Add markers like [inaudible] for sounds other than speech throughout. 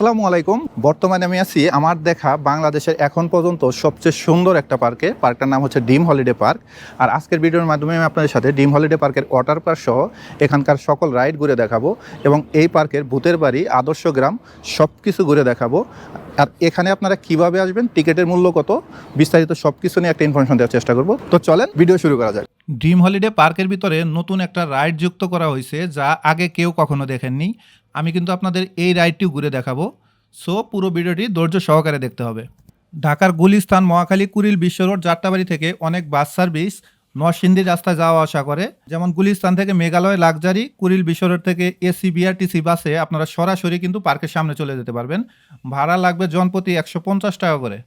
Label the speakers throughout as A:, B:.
A: আসসালামু আলাইকুম। বর্তমানে আমি আছি আমার দেখা বাংলাদেশের এখন পর্যন্ত সবচেয়ে সুন্দর একটা পার্কে। পার্কটার নাম হচ্ছে ডিম হলিডে পার্ক। আর আজকের ভিডিওর মাধ্যমে আমি আপনাদের সাথে ডিম হলিডে পার্কের ওয়াটার পার্ক সহ এখানকার সকল রাইড ঘুরে দেখাবো এবং এই পার্কের ভূতের বাড়ি, আদর্শ গ্রাম সব কিছু ঘুরে দেখাবো। আর এখানে আপনারা কীভাবে আসবেন, টিকিটের মূল্য কত, বিস্তারিত সব কিছু নিয়ে একটা ইনফরমেশন দেওয়ার চেষ্টা করব। তো চলেন ভিডিও শুরু করা যাক। ড্রিম হলিডে পার্কের ভিতরে নতুন একটা রাইড যুক্ত করা হয়েছে যা আগে কেউ কখনো দেখেননি। আমি কিন্তু আপনাদের এই রাইডটিও ঘুরে দেখাবো। সো পুরো ভিডিওটি ধৈর্য সহকারে দেখতে হবে। ঢাকার গুলিস্তান, মহাখালী, কুড়িল, বিশ্ব রোড, যাত্রাবাড়ি থেকে অনেক বাস সার্ভিস নরসিংদী রাস্তায় যাওয়া আসা করে। যেমন গুলিস্তান থেকে মেঘালয় লাক্সারি কুড়িল, বিশ্ব রোড থেকে এসি বিআরটিসি বাসে আপনারা সরাসরি কিন্তু পার্কের সামনে চলে যেতে পারবেন। ভাড়া লাগবে জনপ্রতি একশো পঞ্চাশ টাকা করে।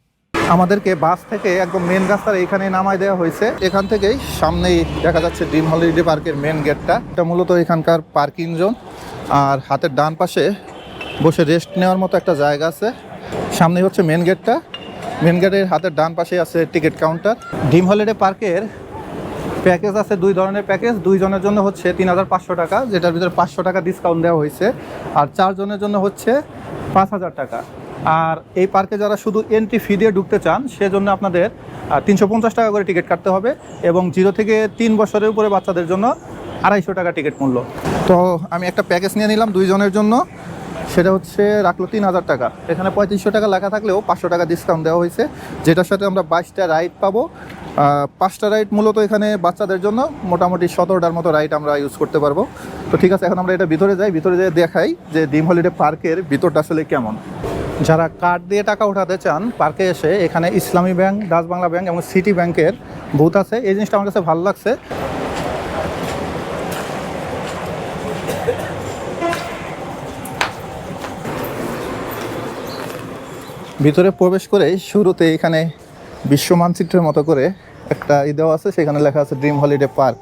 A: আমাদেরকে বাস থেকে একদম মেন রাস্তার এখানে নামায় দেওয়া হয়েছে। এখান থেকেই সামনেই দেখা যাচ্ছে ড্রিম হলিডে পার্কের মেন গেটটা এটা মূলত এখানকার পার্কিং জোন আর হাতের ডান পাশে বসে রেস্ট নেওয়ার মতো একটা জায়গা আছে। সামনে হচ্ছে মেন গেটটা মেন গেটের হাতের ডান পাশে আছে টিকিট কাউন্টার ড্রিম হলিডে পার্কের প্যাকেজ আছে, দুই ধরনের প্যাকেজ দুইজনের জন্য হচ্ছে তিন হাজার পাঁচশো টাকা, যেটার ভিতরে পাঁচশো টাকা ডিসকাউন্ট দেওয়া হয়েছে। আর চারজনের জন্য হচ্ছে পাঁচ হাজার টাকা। আর এই পার্কে যারা শুধু এন্ট্রি ফি দিয়ে ঢুকতে চান, সেজন্য আপনাদের তিনশো পঞ্চাশ টাকা করে টিকিট কাটতে হবে এবং জিরো থেকে তিন বছরের উপরে বাচ্চাদের জন্য আড়াইশো টাকা টিকিট মূল্য। তো আমি একটা প্যাকেজ নিয়ে নিলাম দুইজনের জন্য। সেটা হচ্ছে রাখল তিন হাজার টাকা। এখানে পঁয়ত্রিশশো টাকা লেখা থাকলেও পাঁচশো টাকা ডিসকাউন্ট দেওয়া হয়েছে। যেটার সাথে আমরা বাইশটা রাইড পাবো। পাঁচটা রাইড মূলত এখানে বাচ্চাদের জন্য। মোটামুটি সতেরোটার মতো রাইড আমরা ইউজ করতে পারব। তো ঠিক আছে, এখন আমরা এটা ভিতরে যাই। ভিতরে যেয়ে দেখাই যে ডিম হলিডে পার্কের ভিতরটা আসলে কেমন। যারা কার্ড দিয়ে টাকা উঠাতে চান, পার্কে এসে এখানে Islami bank, Dutch Bangla bank এবং সিটি ব্যাংকের বুথ আছে। এই জিনিসটা আমার কাছে ভালো লাগছে। ভিতরে প্রবেশ করে শুরুতে এখানে বিশ্ব মানচিত্রের মতো করে একটা ই দেওয়া আছে, সেখানে লেখা আছে ড্রিম হলিডে পার্ক।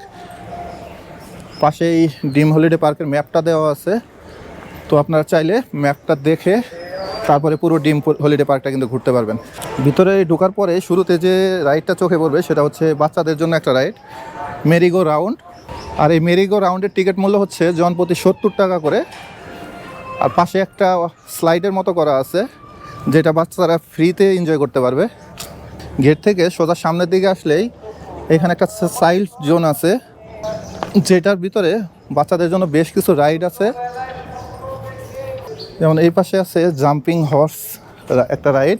A: পাশেই ড্রিম হলিডে পার্কের ম্যাপটা দেওয়া আছে। তো আপনারা চাইলে ম্যাপটা দেখে তারপরে পুরো ডিম হলিডে পার্কটা কিন্তু ঘুরতে পারবেন। ভিতরে ঢোকার পরে শুরুতে যে রাইডটা চোখে পড়বে সেটা হচ্ছে বাচ্চাদের জন্য একটা রাইড মেরিগো রাউন্ড আর এই মেরিগো রাউন্ডের টিকিট মূল্য হচ্ছে জনপ্রতি সত্তর টাকা করে। আর পাশে একটা স্লাইডের মতো করা আছে, যেটা বাচ্চারা ফ্রিতে এনজয় করতে পারবে। গেট থেকে সোজা সামনের দিকে আসলেই এখানে একটা সাইড জোন আছে, যেটার ভিতরে বাচ্চাদের জন্য বেশ কিছু রাইড আছে। যেমন এই পাশে আছে জাম্পিং হর্স একটা রাইড।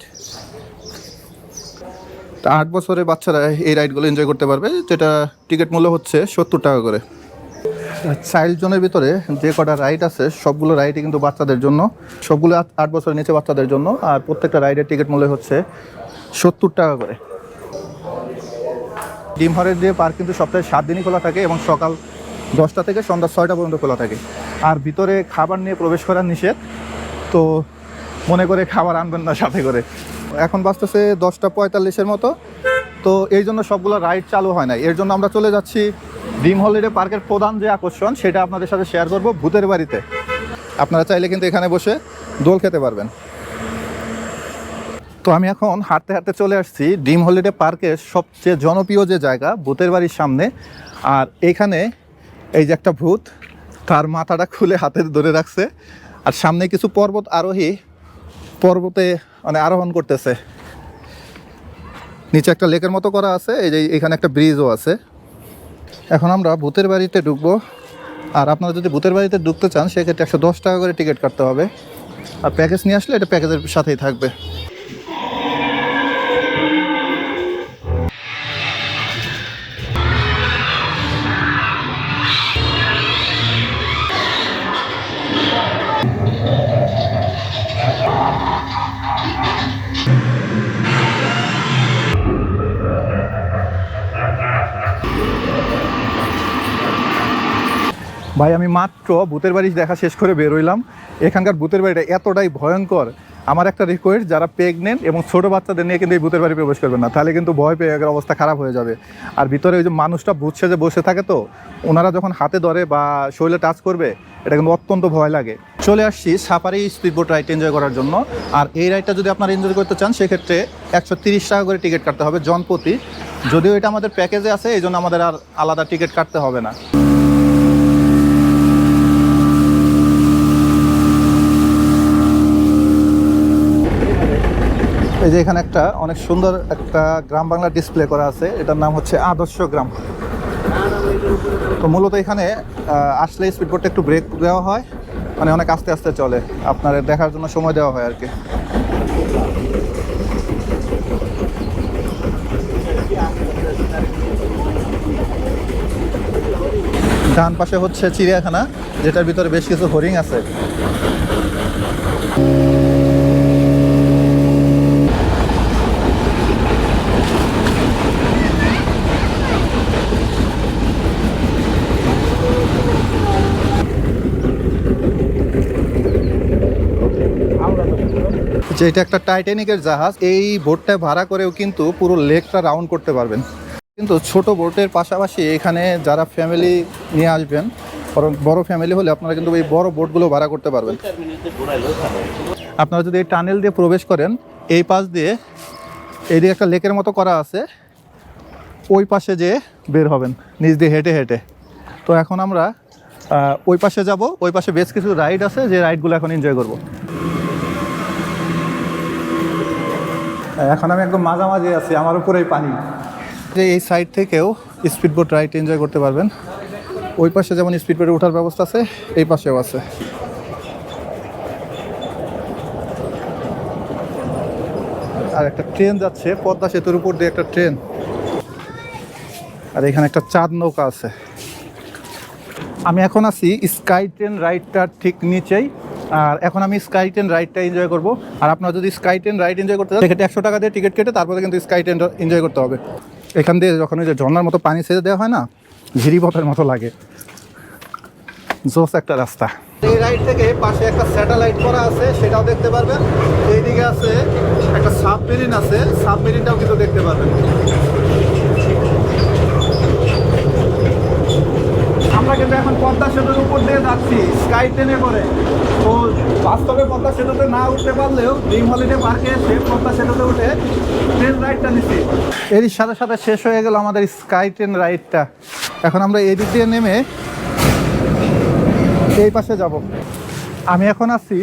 A: আট বছরের বাচ্চারা এই রাইডগুলো এনজয় করতে পারবে, যেটা টিকিট মূল্য হচ্ছে সত্তর টাকা করে। চাইল্ড জোনের ভিতরে যে কটা রাইড আছে, সবগুলো রাইডই কিন্তু বাচ্চাদের জন্য। সবগুলো আট- বছরের নিচে বাচ্চাদের জন্য, আর প্রত্যেকটা রাইডের টিকিট মূল্য হচ্ছে সত্তর টাকা করে। ডিম হরের দিয়ে পার্ক কিন্তু সপ্তাহে সাত দিনই খোলা থাকে এবং সকাল দশটা থেকে সন্ধ্যা ছয়টা পর্যন্ত খোলা থাকে। আর ভিতরে খাবার নিয়ে প্রবেশ করার নিষেধ। তো মনে করে খাবার আনবেন না সাথে করে। এখন বাঁচতেছে দশটা পঁয়তাল্লিশের মতো। তো এই জন্য সবগুলো রাইড চালু হয় না এর জন্য আমরা চলে যাচ্ছি ডিম হলিডে পার্কের প্রধান যে আকর্ষণ, সেটা আপনাদের সাথে শেয়ার করব ভূতের বাড়িতে। আপনারা চাইলে কিন্তু এখানে বসে দোল খেতে পারবেন। তো আমি এখন হাঁটতে হাঁটতে চলে আসছি ডিম হলিডে পার্কের সবচেয়ে জনপ্রিয় যে জায়গা, ভূতের বাড়ির সামনে। আর এইখানে এই যে একটা ভূত, তার মাথাটা খুলে হাতে ধরে রাখছে। আর সামনে কিছু পর্বত আরোহী পর্বতে মানে আরোহণ করতেছে। নিচে একটা লেকের মতো করা আছে, এই যে এখানে একটা ব্রিজও আছে। এখন আমরা ভূতের বাড়িতে ঢুকবো। আর আপনারা যদি ভূতের বাড়িতে ঢুকতে চান, সেক্ষেত্রে একশো দশ টাকা করে টিকিট কাটতে হবে। আর প্যাকেজ নিয়ে আসলে এটা প্যাকেজের সাথেই থাকবে। ভাই, আমি মাত্র ভূতের বাড়ি দেখা শেষ করে বেরোইলাম এখানকার ভূতের বাড়িটা এতটাই ভয়ঙ্কর। আমার একটা রিকোয়েস্ট যারা প্রেগনেন্ট এবং ছোটো বাচ্চাদের নিয়ে কিন্তু এই ভূতের বাড়ি প্রবেশ করবেন না। তাহলে কিন্তু ভয় পেয়ে অবস্থা খারাপ হয়ে যাবে। আর ভিতরে ওই যে মানুষটা ভূত সেজে বসে থাকে তো, ওনারা যখন হাতে ধরে বা শরীরে টাচ করবে, এটা কিন্তু অত্যন্ত ভয় লাগে। চলে আসছি safari speed boat ride enjoy করার জন্য। আর এই রাইডটা যদি আপনারা এনজয় করতে চান, সেক্ষেত্রে একশো তিরিশ টাকা করে টিকিট কাটতে হবে জনপ্রতি। যদিও এটা আমাদের প্যাকেজে আছে এই জন্য আমাদের আর আলাদা টিকিট কাটতে হবে না। এই যে এখানে একটা অনেক সুন্দর একটা গ্রাম বাংলা ডিসপ্লে করা আছে, এটার নাম হচ্ছে আদর্শ গ্রাম। তো মূলত এখানে আসলে স্পিডবোটটা একটু ব্রেক দেওয়া হয় মানে অনেক আস্তে আস্তে চলে, আপনার দেখার জন্য সময় দেওয়া হয় আর কি। ডান পাশে হচ্ছে চিড়িয়াখানা, যেটার ভিতরে বেশ কিছু হরিণ আছে। যে এটা একটা টাইটানিকের জাহাজ, এই বোটটা ভাড়া করেও কিন্তু পুরো লেকটা রাউন্ড করতে পারবেন। কিন্তু ছোট বোটের পাশাপাশি এখানে যারা ফ্যামিলি নিয়ে আসবেন বড় ফ্যামিলি হলে আপনারা কিন্তু এই বড় বোটগুলো ভাড়া করতে পারবেন। আপনারা যদি এই টানেল দিয়ে প্রবেশ করেন, এই পাশ দিয়ে এইদিকে একটা লেকের মতো করা আছে, ওই পাশে যে বের হবেন, নিচ দিয়ে হেঁটে হেঁটে। তো এখন আমরা ওই পাশে যাব, ওই পাশে বেশ কিছু রাইড আছে, যে রাইডগুলো এখন এনজয় করব। এখন আমি একদম মাঝামাঝি আছি, আমার উপরেই পানি। যে এই সাইড থেকেও স্পিডবোট রাইড এনজয় করতে পারবেন। ওই পাশে যেমন স্পিডবোটে ওঠার ব্যবস্থা আছে, এই পাশেও আছে। আর একটা ট্রেন যাচ্ছে, পদ্মা সেতুর উপর দিয়ে একটা ট্রেন আর এখানে একটা চাঁদ নৌকা আছে। আমি এখন আছি স্কাই ট্রেন রাইডটার ঠিক নিচেই। আর এখন আমি স্কাই ট্রেন রাইডটা এনজয় করব। আর আপনারা যদি স্কাই ট্রেন রাইড এনজয় করতে চান সেক্ষেত্রে একশো টাকা দিয়ে টিকিট কেটে তারপরে কিন্তু স্কাই ট্রেন এনজয় করতে হবে। এখান দিয়ে যখন ওই যে ঝর্নার মতো পানি ছেড়ে দেওয়া হয় না ঝিরিপথের মতো লাগে। জোস একটা রাস্তা। এই রাইড থেকে পাশে একটা স্যাটেলাইট করা আছে, সেটাও দেখতে পারবেন। এইদিকে আছে একটা সাবমেরিন আছে সাবমেরিনটাও কিন্তু দেখতে পারবেন। আমরা কিন্তু এখন পদ্মা সেতুর উপর দিয়ে যাচ্ছি স্কাই ট্রেনে করে। তো বাস্তবে পদ্মা সেতুতে না উঠতে পারলেও ড্রিম হলিডে পার্কে এসে পদ্মা সেতুতে উঠে ট্রেন রাইডটা নিচ্ছি এরই সাথে সাথে শেষ হয়ে গেল আমাদের স্কাই ট্রেন রাইডটা এখন আমরা এদিক দিয়ে নেমে এই পাশে যাব। আমি এখন আছি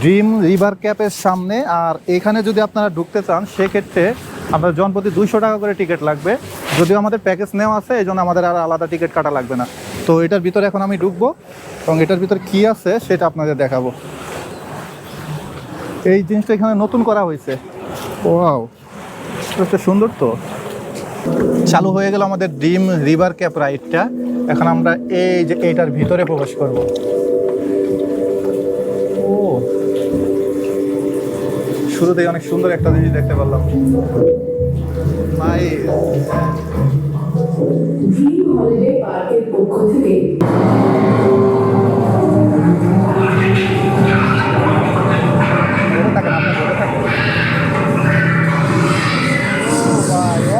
A: ড্রিম রিভার ক্যাপের সামনে, আর এখানে যদি আপনারা ঢুকতে চান, সেক্ষেত্রে আপনার জনপ্রতি দুইশো টাকা করে টিকিট লাগবে। যদিও আমাদের প্যাকেজ নেওয়া আছে এই জন্য আমাদের আর আলাদা টিকিট কাটা লাগবে না। তো এটার ভিতরে এখন আমি ঢুকবো এবং এটার ভিতরে কি আছে সেটা আপনাদের দেখাবো। এই জিনিসটা এখানে নতুন করা হয়েছে। ওয়াও সুন্দর তো। চালু হয়ে গেল আমাদের ড্রিম রিভার ক্যাপ রাইডটা। এখন আমরা এই যে এইটার ভিতরে প্রবেশ করব। ও, শুরুতেই অনেক সুন্দর একটা জিনিস দেখতে পারলাম। মাই
B: ড্রিম হলিডে পার্কের পক্ষ থেকে।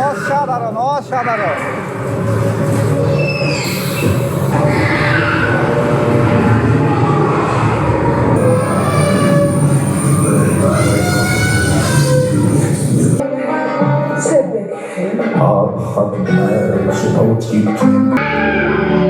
A: অসাধারণ অসাধারণ।
C: fucking Fatima, Fatima, Fatima,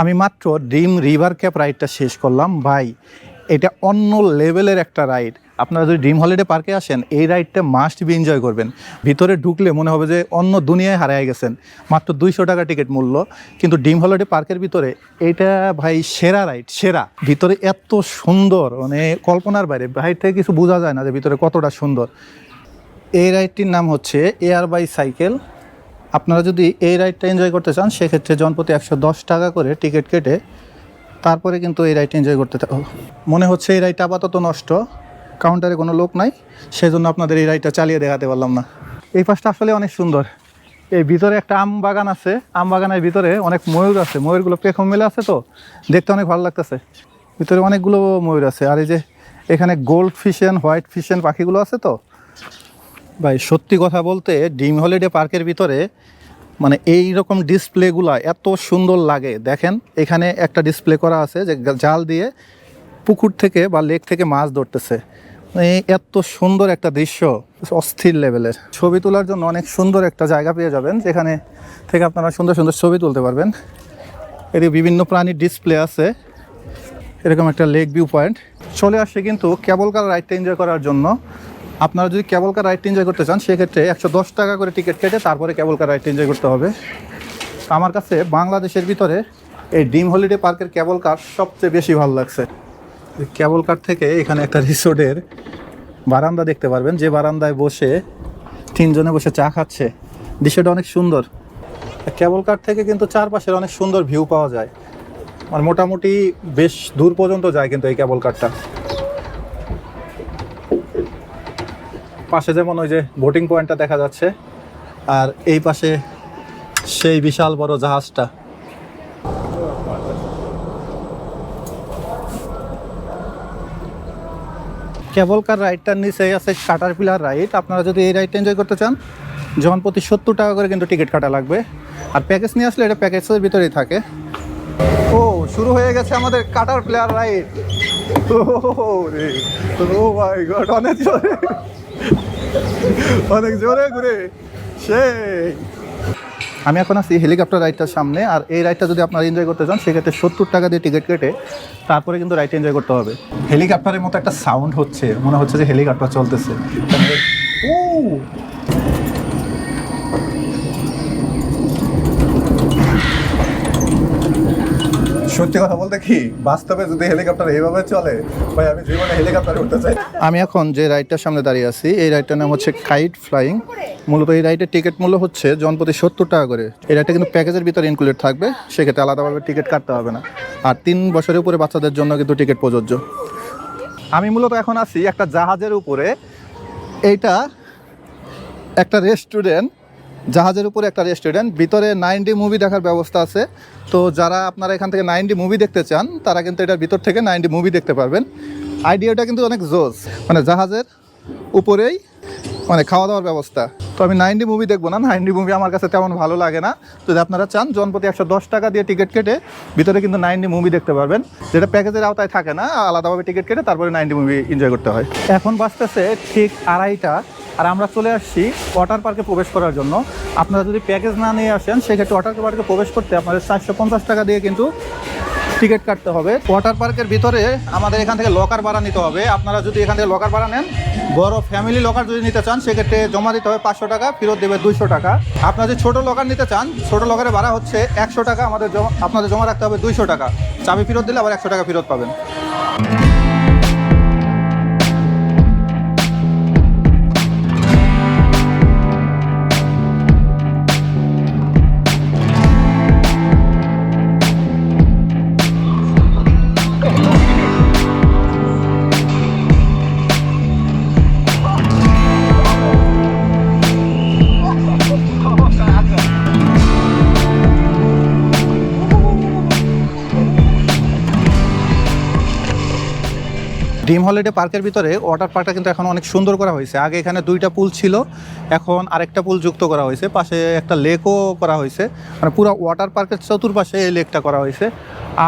A: আমি মাত্র ড্রিম রিভার ক্যাপ রাইডটা শেষ করলাম। ভাই, এটা অন্য লেভেলের একটা রাইড আপনারা যদি ড্রিম হলিডে পার্কে আসেন, এই রাইডটা মাস্ট বি এনজয় করবেন। ভিতরে ঢুকলে মনে হবে যে অন্য দুনিয়ায় হারিয়ে গেছেন। মাত্র দুইশো টাকা টিকিট মূল্য। কিন্তু ড্রিম হলিডে পার্কের ভিতরে এটা ভাই সেরা রাইড সেরা। ভিতরে এত সুন্দর মানে কল্পনার বাইরে। বাইরে থেকে কিছু বোঝা যায় না যে ভিতরে কতটা সুন্দর। এই রাইডটির নাম হচ্ছে এয়ার বাই সাইকেল আপনারা যদি এই রাইডটা এনজয় করতে চান, সেক্ষেত্রে জনপ্রতি একশো দশ টাকা করে টিকিট কেটে তারপরে কিন্তু এই রাইডটা এনজয় করতে মনে হচ্ছে এই রাইডটা আপাতত নষ্ট কাউন্টারে কোনো লোক নাই, সেজন্য আপনাদের এই রাইডটা চালিয়ে দেখাতে পারলাম না। এই পাশটা আসলে অনেক সুন্দর। এই ভিতরে একটা আম বাগান আছে, আম বাগানের ভিতরে অনেক ময়ূর আছে, ময়ূরগুলো পেখম মেলে আছে তো, দেখতে অনেক ভালো লাগতেছে। ভিতরে অনেকগুলো ময়ূর আছে, আর এই যে এখানে গোল্ড ফিশেন হোয়াইট ফিশেন পাখিগুলো আছে তো ভাই, সত্যি কথা বলতে ডিম হলিডে পার্কের ভিতরে মানে এই রকম ডিসপ্লেগুলা এত সুন্দর লাগে। দেখেন, এখানে একটা ডিসপ্লে করা আছে যে জাল দিয়ে পুকুর থেকে বা লেক থেকে মাছ ধরতেছে। মানে এত সুন্দর একটা দৃশ্য, অস্থির লেভেলের। ছবি তোলার জন্য অনেক সুন্দর একটা জায়গা পেয়ে যাবেন, যেখানে থেকে আপনারা সুন্দর সুন্দর ছবি তুলতে পারবেন। এদিকে বিভিন্ন প্রাণীর ডিসপ্লে আছে, এরকম একটা লেক ভিউ পয়েন্ট। চলে আসছে কিন্তু কেবল কার রাইডটা এনজয় করার জন্য। আপনারা যদি কেবল কার রাইডটা এনজয় করতে চান, সেক্ষেত্রে একশো দশ টাকা করে টিকিট কেটে তারপরে কেবল কার রাইডটা এনজয় করতে হবে। আমার কাছে বাংলাদেশের ভিতরে এই ডিম হলিডে পার্কের কেবল কার সবচেয়ে বেশি ভালো লাগছে। কেবল কার থেকে এখানে একটা রিসোর্টের বারান্দা দেখতে পারবেন, যে বারান্দায় বসে তিনজনে বসে চা খাচ্ছে। দৃশ্যটা অনেক সুন্দর। কেবল কার থেকে কিন্তু চারপাশের অনেক সুন্দর ভিউ পাওয়া যায়। আর মোটামুটি বেশ দূর পর্যন্ত যায় কিন্তু এই কেবল কারটা পাশে যেমন ওই যে বোটিং পয়েন্টটা দেখা যাচ্ছে, আর এই পাশে সেই বিশাল বড় জাহাজটা। কেবল কার রাইডটার নিচে আছে কাটার পিলার রাইড আপনারা যদি এই রাইডটা এনজয় করতে চান জন প্রতি সত্তর টাকা করে কিন্তু টিকিট কাটা লাগবে। আর প্যাকেজ নিয়ে আসলে এটা প্যাকেজের ভিতরেই থাকে। ও, শুরু হয়ে গেছে আমাদের কাটার প্লেয়ার রাইড ও, রে। ও গড অনেক অনেক জোরে ঘুরে। সেই। আমি এখন আছি হেলিকপ্টার রাইডটার সামনে আর এই রাইডটা যদি আপনারা এনজয় করতে চান সেক্ষেত্রে সত্তর টাকা দিয়ে টিকিট কেটে তারপরে কিন্তু রাইডটা এনজয় করতে হবে। হেলিকপ্টারের মতো একটা সাউন্ড হচ্ছে মনে হচ্ছে যে হেলিকপ্টার চলতেছে। ও সত্যি কথা বলতে কি, বাস্তবে যদি হেলিকপ্টার এইভাবে চলে, ভাই, আমি জীবনে হেলিকপ্টারে উঠতে চাই। আমি এখন যে রাইডটার সামনে দাঁড়িয়ে আছি, এই রাইডটার নাম হচ্ছে কাইট ফ্লাইং মূলত এই রাইডের টিকিট মূল্য হচ্ছে জনপ্রতি সত্তর টাকা করে। এই রাইডটা কিন্তু প্যাকেজের ভিতরে ইনক্লুডেড থাকবে, সেক্ষেত্রে আলাদাভাবে টিকিট কাটতে হবে না। আর তিন বছরের উপরে বাচ্চাদের জন্য কিন্তু টিকিট প্রযোজ্য। আমি মূলত এখন আছি একটা জাহাজের উপরে। এইটা একটা রেস্টুরেন্ট জাহাজের উপরে একটা রেস্টুরেন্ট ভিতরে নাইনটি মুভি দেখার ব্যবস্থা আছে। তো যারা আপনারা এখান থেকে নাইনটি মুভি দেখতে চান, তারা কিন্তু এটার ভিতর থেকে নাইনটি মুভি দেখতে পারবেন। আইডিয়াটা কিন্তু অনেক জোস। মানে জাহাজের উপরেই মানে খাওয়া দাওয়ার ব্যবস্থা। তো আমি নাইনটি মুভি দেখব না, নাইনটি মুভি আমার কাছে তেমন ভালো লাগে না। যদি আপনারা চান, জনপ্রতি একশো দশ টাকা দিয়ে টিকিট কেটে ভিতরে কিন্তু নাইনটি মুভি দেখতে পারবেন। যেটা প্যাকেজের আওতায় থাকে না, আলাদাভাবে টিকিট কেটে তারপরে নাইনটি মুভি এনজয় করতে হয়। এখন বাঁচতেছে ঠিক আড়াইটা। আর আমরা চলে আসছি ওয়াটার পার্কে প্রবেশ করার জন্য। আপনারা যদি প্যাকেজ না নিয়ে আসেন, সেক্ষেত্রে ওয়াটার পার্কে প্রবেশ করতে আপনাদের চারশো পঞ্চাশ টাকা দিয়ে কিন্তু টিকিট কাটতে হবে। ওয়াটার পার্কের ভিতরে আমাদের এখান থেকে লকার ভাড়া নিতে হবে। আপনারা যদি এখান থেকে লকার ভাড়া নেন, বড় ফ্যামিলি লকার যদি নিতে চান, সেক্ষেত্রে জমা দিতে হবে পাঁচশো টাকা, ফেরত দেবে দুইশো টাকা। আপনারা যদি ছোটো লকার নিতে চান, ছোটো লকারের ভাড়া হচ্ছে একশো টাকা, আমাদের জমা আপনাদের জমা রাখতে হবে দুইশো টাকা। চাবি ফেরত দিলে আবার একশো টাকা ফেরত পাবেন। ড্রিম হলিডে পার্কের ভিতরে ওয়াটার পার্কটা কিন্তু এখন অনেক সুন্দর করা হয়েছে। আগে এখানে দুইটা পুল ছিল, এখন আরেকটা পুল যুক্ত করা হয়েছে। পাশে একটা লেকও করা হয়েছে। মানে পুরো ওয়াটার পার্কের চতুর্পাশে এই লেকটা করা হয়েছে।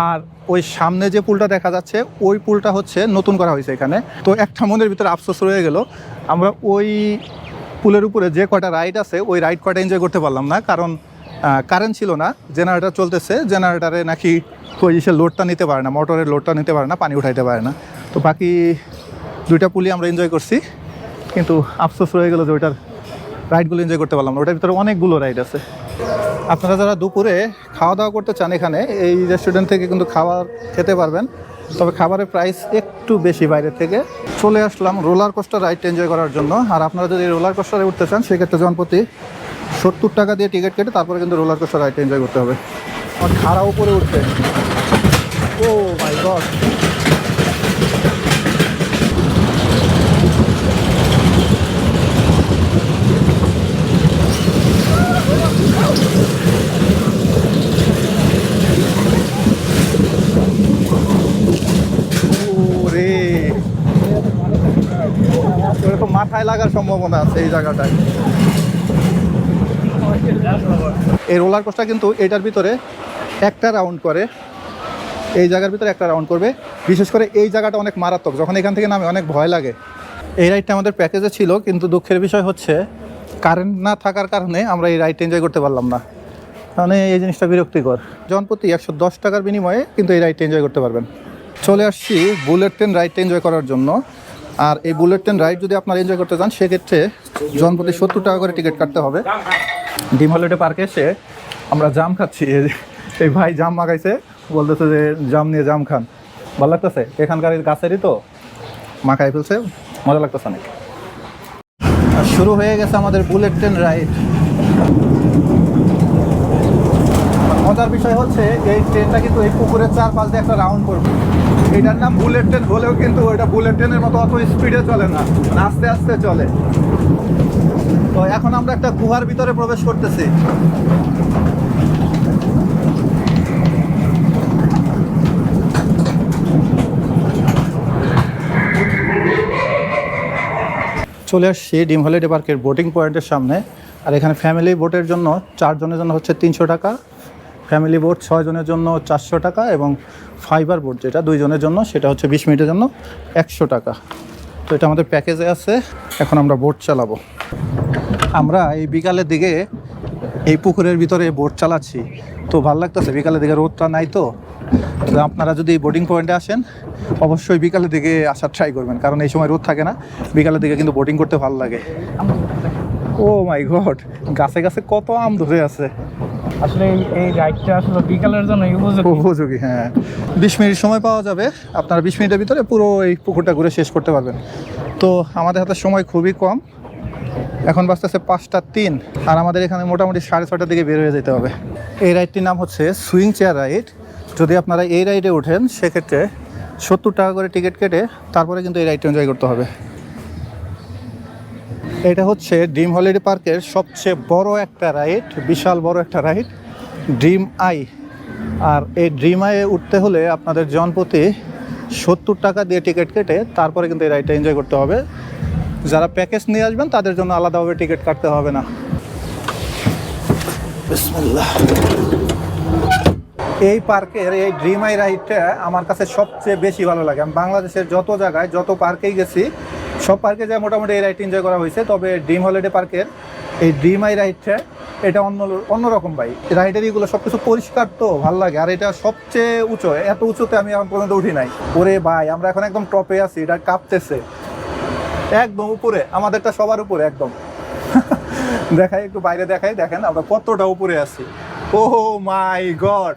A: আর ওই সামনে যে পুলটা দেখা যাচ্ছে, ওই পুলটা হচ্ছে নতুন করা হয়েছে এখানে। তো একটা মনের ভিতরে আফসোস রয়ে গেল, আমরা ওই পুলের উপরে যে কয়টা রাইড আছে, ওই রাইড কয়টা এনজয় করতে পারলাম না। কারণ কারেন্ট ছিল না জেনারেটর চলতেছে জেনারেটারে নাকি ওই সে লোডটা নিতে পারে না মোটরের লোডটা নিতে পারে না, পানি উঠাইতে পারে না। তো বাকি দুইটা পুলি আমরা এনজয় করছি, কিন্তু আফসোস রয়ে গেলো যে ওইটার রাইডগুলো এনজয় করতে পারলাম না। ওটার ভিতরে অনেকগুলো রাইড আছে। আপনারা যারা দুপুরে খাওয়া দাওয়া করতে চান এখানে, এই রেস্টুরেন্ট থেকে কিন্তু খাবার খেতে পারবেন, তবে খাবারের প্রাইস একটু বেশি বাইরের থেকে। চলে আসলাম রোলার কোস্টার রাইড এনজয় করার জন্য। আর আপনারা যদি রোলার কোস্টারে উঠতে চান, সেক্ষেত্রে জনপ্রতি সত্তর টাকা দিয়ে টিকিট কেটে তারপরে কিন্তু রোলার কোস্টার রাইড এনজয় করতে হবে। আর খাড়া উপরে উঠতে ও মাই গড ওরে ওটা তো মাথায় লাগার সম্ভাবনা আছে এই জায়গাটায়। এই রোলার কোস্টার কিন্তু এটার ভিতরে একটা রাউন্ড করে। এই জায়গার ভিতরে একটা রাউন্ড করবে। বিশেষ করে এই জায়গাটা অনেক মারাত্মক, যখন এখান থেকে নামে অনেক ভয় লাগে। এই রাইডটা আমাদের প্যাকেজে ছিল, কিন্তু দুঃখের বিষয় হচ্ছে কারেন্ট না থাকার কারণে আমরা এই রাইডটা এনজয় করতে পারলাম না। মানে এই জিনিসটা বিরক্তিকর। জনপ্রতি একশো দশ টাকার বিনিময়ে কিন্তু এই রাইডটা এনজয় করতে পারবেন। চলে আসছি বুলেট ট্রেন রাইডটা এনজয় করার জন্য। আর এই বুলেট ট্রেন রাইড যদি আপনারা এনজয় করতে চান, সেক্ষেত্রে জনপ্রতি সত্তর টাকা করে টিকিট কাটতে হবে। ডিম হলিডে পার্কে এসে আমরা জাম খাচ্ছি। এই- ভাই জাম মাখাইছে বলতেছে যে জাম নিয়ে জাম খান। ভালো লাগতেছে? এখানকার গাছেরই তো মাখাই ফেলছে, মজা লাগতেছে অনেক। শুরু হয়ে গেছে আমাদের বুলেট ট্রেন রাইড মজার বিষয় হচ্ছে, এই ট্রেনটা কিন্তু এই পুকুরের চারপাশ দিয়ে একটা রাউন্ড করবে। এটার নাম বুলেট ট্রেন হলেও কিন্তু ওইটা বুলেট ট্রেনের মতো অত স্পিডে চলে না। মানে আস্তে আস্তে চলে। তো এখন আমরা একটা গুহার ভিতরে প্রবেশ করতেছি। চলে আসছি ডিম হলিডে পার্কের বোটিং পয়েন্টের সামনে। আর এখানে ফ্যামিলি বোটের জন্য চারজনের জন্য হচ্ছে তিনশো টাকা। ফ্যামিলি বোট ছয়জনের জন্য চারশো টাকা এবং ফাইবার বোট যেটা দুইজনের জন্য সেটা হচ্ছে বিশ মিনিটের জন্য একশো টাকা। তো এটা আমাদের প্যাকেজে আছে এখন আমরা বোট চালাবো। আমরা এই বিকালের দিকে এই পুকুরের ভিতরে বোট চালাচ্ছি। তো ভালো লাগতেছে বিকালের দিকে রোদটা নাই তো? তো আপনারা যদি বোটিং পয়েন্টে আসেন অবশ্যই বিকালের দিকে আসার ট্রাই করবেন কারণ এই সময় রোদ থাকে না। বিকালের দিকে কিন্তু বোটিং করতে ভালো লাগে। ও মাই গড গাছে গাছে কত আম ধরে আছে।
D: আসলে এই- রাইডটা আসলে বিকালের জন্য উপযোগী।
A: উপযোগী হ্যাঁ। বিশ মিনিট সময় পাওয়া যাবে। আপনারা বিশ মিনিটের ভিতরে পুরো এই পুকুরটা ঘুরে শেষ করতে পারবেন। তো আমাদের হাতে সময় খুবই কম। এখন বাজতেছে পাঁচটা তিন, আর আমাদের এখানে মোটামুটি সাড়ে ছটার দিকে বের হয়ে যেতে হবে। এই রাইডটির নাম হচ্ছে সুইং চেয়ার রাইড যদি আপনারা এই রাইডে ওঠেন, সেক্ষেত্রে সত্তর টাকা করে টিকিট কেটে তারপরে কিন্তু এই রাইডটা এনজয় করতে হবে। এটা হচ্ছে ড্রিম হলিডে পার্কের সবচেয়ে বড় একটা রাইড বিশাল বড় একটা রাইড ড্রিম আই আর এই ড্রিম আইয়ে উঠতে হলে আপনাদের জনপ্রতি সত্তর টাকা দিয়ে টিকিট কেটে তারপরে কিন্তু এই রাইডটা এনজয় করতে হবে। যারা প্যাকেজ নিয়ে আসবেন তাদের জন্য আলাদাভাবে টিকিট কাটতে হবে না। এই পার্কের এই ড্রিম আই রাইডটা আমার কাছে সবচেয়ে বেশি ভালো লাগে। আমি বাংলাদেশের যত জায়গায় যত পার্কেই গেছি সব পার্কে যা মোটামুটি এই রাইড এনজয় করা হয়েছে। তবে ড্রিম হলিডে পার্কের এই ড্রিম আই রাইডটা এটা অন্য অন্যরকম ভাই। রাইডের এগুলো সব কিছু পরিষ্কার তো, ভালো লাগে। আর এটা সবচেয়ে উঁচু, এত উঁচুতে আমি এখন পর্যন্ত উঠি নাই। ওরে ভাই, আমরা এখন একদম টপে আছি, এটা কাঁপতেছে। একদম উপরে, আমাদেরটা সবার উপরে একদম। [laughs] দেখাই, একটু বাইরে দেখাই, দেখেন আমরা কতটা উপরে আছি। ও মাই গড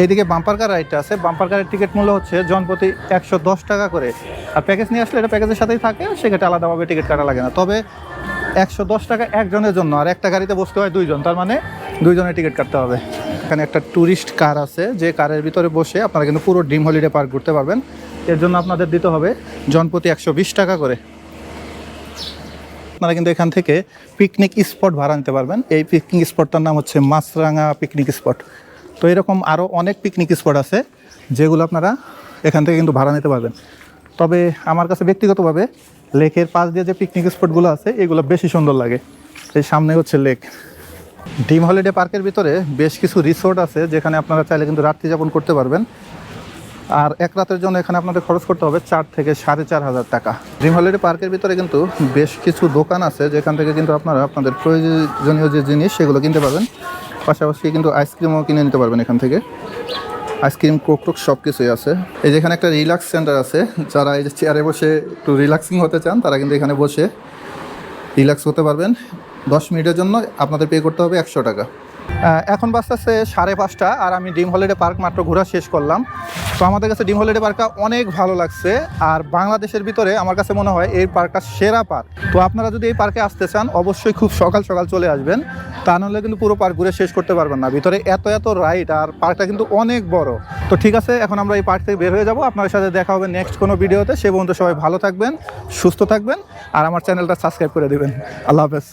A: এইদিকে বাম্পার কার রাইডটা আছে। বাম্পার কারের টিকিট মূল্য হচ্ছে জনপ্রতি একশো দশ টাকা করে। আর প্যাকেজ নিয়ে আসলে এটা প্যাকেজের সাথেই থাকে, সেক্ষেত্রে আলাদাভাবে টিকিট কাটা লাগে না। তবে একশো দশ টাকা একজনের জন্য, আর একটা গাড়িতে বসতে হয় দুইজন, তার মানে দুইজনের টিকিট কাটতে হবে। এখানে একটা ট্যুরিস্ট কার আছে, যে কারের ভিতরে বসে আপনারা কিন্তু পুরো ড্রিম হলিডে পার্ক ঘুরতে পারবেন। এর জন্য আপনাদের দিতে হবে জনপ্রতি একশো বিশ টাকা করে। আপনারা কিন্তু এখান থেকে পিকনিক স্পট ভাড়া নিতে পারবেন। এই পিকনিক স্পটটার নাম হচ্ছে মাছরাঙা পিকনিক স্পট তো এরকম আরও অনেক পিকনিক স্পট আছে, যেগুলো আপনারা এখান থেকে কিন্তু ভাড়া নিতে পারবেন। তবে আমার কাছে ব্যক্তিগতভাবে লেকের পাশ দিয়ে যে পিকনিক স্পটগুলো আছে, এগুলো বেশি সুন্দর লাগে। এই সামনে হচ্ছে লেক ডিম হলিডে পার্কের ভিতরে বেশ কিছু রিসোর্ট আছে, যেখানে আপনারা চাইলে কিন্তু রাত্রি যাপন করতে পারবেন। আর এক রাতের জন্য এখানে আপনাদের খরচ করতে হবে চার থেকে সাড়ে চার হাজার টাকা। ড্রিম হলিডে পার্কের ভিতরে কিন্তু বেশ কিছু দোকান আছে, যেখান থেকে কিন্তু আপনারা আপনাদের প্রয়োজনীয় যে জিনিস, সেগুলো কিনতে পারবেন। পাশাপাশি কিন্তু আইসক্রিমও কিনে নিতে পারবেন এখান থেকে। আইসক্রিম, কোক টোক সব কিছুই আছে। এই যেখানে একটা রিল্যাক্স সেন্টার আছে। যারা এই যে চেয়ারে বসে একটু রিল্যাক্সিং হতে চান, তারা কিন্তু এখানে বসে রিল্যাক্স হতে পারবেন। দশ মিনিটের জন্য আপনাদের পে করতে হবে একশো টাকা। এখন বাজতেছে সাড়ে পাঁচটা আর আমি ডিম হলিডে পার্ক মাত্র ঘোরা শেষ করলাম। তো আমাদের কাছে ডিম হলিডে পার্কটা অনেক ভালো লাগছে আর বাংলাদেশের ভিতরে আমার কাছে মনে হয় এই পার্কটা সেরা পার্ক। তো আপনারা যদি এই পার্কে আসতে চান, অবশ্যই খুব সকাল সকাল চলে আসবেন। তা নাহলে কিন্তু পুরো পার্ক ঘুরে শেষ করতে পারবেন না। ভিতরে এত এত রাইড আর পার্কটা কিন্তু অনেক বড়। তো ঠিক আছে, এখন আমরা এই পার্ক থেকে বের হয়ে যাব। আপনাদের সাথে দেখা হবে নেক্সট কোনো ভিডিওতে সে পর্যন্ত সবাই ভালো থাকবেন, সুস্থ থাকবেন আর আমার চ্যানেলটা সাবস্ক্রাইব করে দেবেন। আল্লাহ হাফেজ।